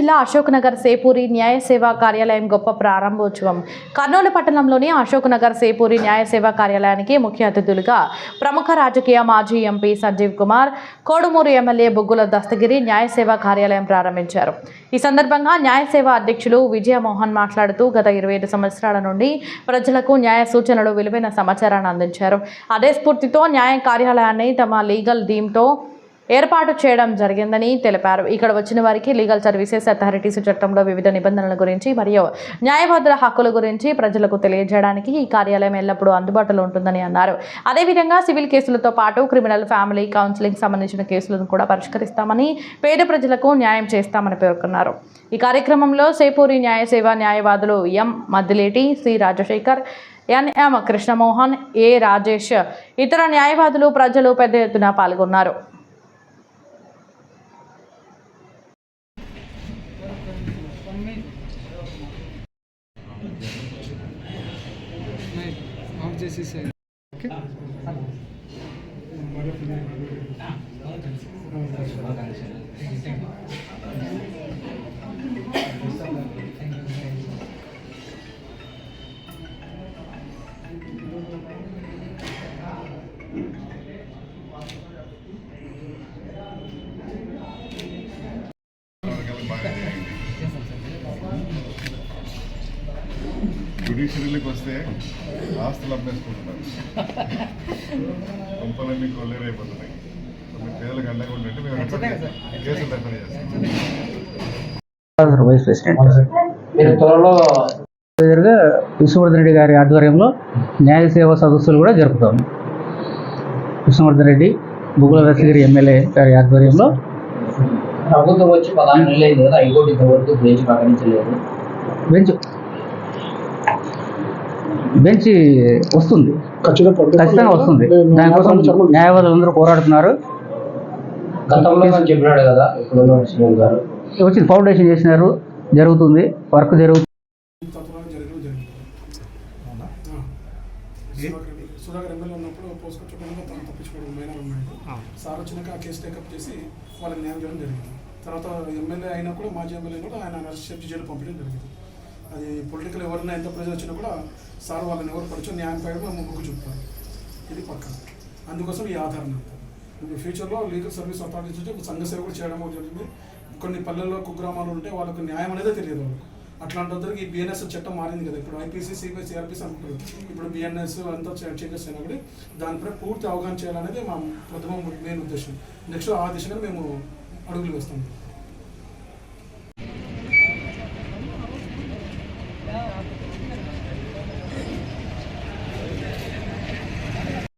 జిల్లా అశోక్ నగర్ సేపూరి న్యాయ సేవా కార్యాలయం గొప్ప ప్రారంభోత్సవం. కర్నూలు పట్టణంలోని అశోక్ నగర్ సేపూరి న్యాయ సేవా కార్యాలయానికి ముఖ్య అతిథులుగా ప్రముఖ రాజకీయ మాజీ ఎంపీ సంజీవ్ కుమార్ కోడుమూరు ఎమ్మెల్యే బొగ్గుల దస్తగిరి న్యాయ సేవా కార్యాలయం ప్రారంభించారు. ఈ సందర్భంగా న్యాయ సేవా అధ్యక్షులు విజయమోహన్ మాట్లాడుతూ గత ఇరవై ఐదు సంవత్సరాల నుండి ప్రజలకు న్యాయ సూచనలు విలువైన సమాచారాన్ని అందించారు. అదే స్ఫూర్తితో న్యాయ కార్యాలయాన్ని తమ లీగల్ థీమ్తో ఏర్పాటు చేయడం జరిగిందని తెలిపారు. ఇక్కడ వచ్చిన వారికి లీగల్ సర్వీసెస్ అథారిటీస్ చట్టంలో వివిధ నిబంధనల గురించి మరియు న్యాయవాదుల హక్కుల గురించి ప్రజలకు తెలియజేయడానికి ఈ కార్యాలయం ఎల్లప్పుడూ అందుబాటులో ఉంటుందని అన్నారు. అదేవిధంగా సివిల్ కేసులతో పాటు క్రిమినల్ ఫ్యామిలీ కౌన్సిలింగ్ సంబంధించిన కేసులను కూడా పరిష్కరిస్తామని పేద ప్రజలకు న్యాయం చేస్తామని పేర్కొన్నారు. ఈ కార్యక్రమంలో సేపూరి న్యాయ సేవ న్యాయవాదులు M. Maddileti C. Rajasekhar N M Krishnamohan A. Rajesh ఇతర న్యాయవాదులు ప్రజలు పెద్ద ఎత్తున పాల్గొన్నారు. ఆఫ్ చేసేసాయి ఓకే జ్యుడిషియరీలకు వస్తే ఆస్తులు అమ్మేసుకుంటున్నారు. కొంపలన్నీ కొల్లేరైపోతున్నాయి కొన్ని పేదలకు అండగా ఉండంటే మేము కేసులు రెఫర్ చేస్తాం. Vice president. మీరు త్వరలో ఎదురుగా విష్ణువర్ధన్ రెడ్డి గారి ఆధ్వర్యంలో న్యాయ సేవా సదస్సులు కూడా జరుపుతాం. విష్ణువర్ధన్ రెడ్డి బుగుల దశగిరి ఎమ్మెల్యే గారి ఆధ్వర్యంలో. ప్రభుత్వం వచ్చి పదహారు నెలలు అయింది కదా హైకోర్టు ఇంతవరకు బెంచ్ ప్రకటించలేదు. బెంచ్ బెంచ్ వస్తుంది. ఖచ్చితంగా వస్తుంది. దానికోసం న్యాయవాదులు పోరాడుతున్నారు. గతంలో నాకు చెప్పినాడు కదా ఇప్పుడు సీఎం గారు. వచ్చింది ఫౌండేషన్ చేసినారు జరుగుతుంది వర్క్ జరుగుతుంది. తత్వాలు జరగడం జరిగింది అవునా సుధాకర్ ఎమ్మెల్యే ఉన్నప్పుడు పోసుకొచ్చుకోవడంలో తను తప్పించుకోవడం మైనర్ ఉన్నాడు సార్ వచ్చినాక ఆ కేసు టేకప్ చేసి వాళ్ళకి న్యాయం చేయడం జరిగింది. తర్వాత ఎమ్మెల్యే అయినా కూడా మాజీ ఎమ్మెల్యే కూడా ఆయన అరెస్ట్ జైలు పంపించడం జరిగింది. అది పొలిటికల్ ఎవరైనా ఎంత ప్రెజర్ వచ్చినా కూడా సార్ వాళ్ళని ఎవరు పడిచో న్యాయం పైన ముగ్గు మొగ్గు చూపుతారు. ఇది పక్క. అందుకోసం ఈ ఆధారణ అంతా. ఇప్పుడు ఫ్యూచర్లో లీగల్ సర్వీస్ అథారిటీస్ నుంచి సంఘ సేవ కూడా చేయడం జరిగింది. కొన్ని పల్లెల్లో కుగ్రామాలు ఉంటే వాళ్ళకు న్యాయం అనేది తెలియదు వాళ్ళకు. అట్లాంటి అందరికి ఈ బిఎన్ఎస్ చట్టం మారింది కదా. ఇప్పుడు ఐపీసీ సిబిఐ సిఆర్పిసి అనుకుంటారు. ఇప్పుడు బిఎన్ఎస్ అంతా చేంజెస్ అయినా కూడా దానిపై పూర్తి అవగాహన చేయాలనేది మా ప్రథమ మెయిన్ ఉద్దేశం. నెక్స్ట్ ఆ దిశగా మేము అడుగులు వేస్తాం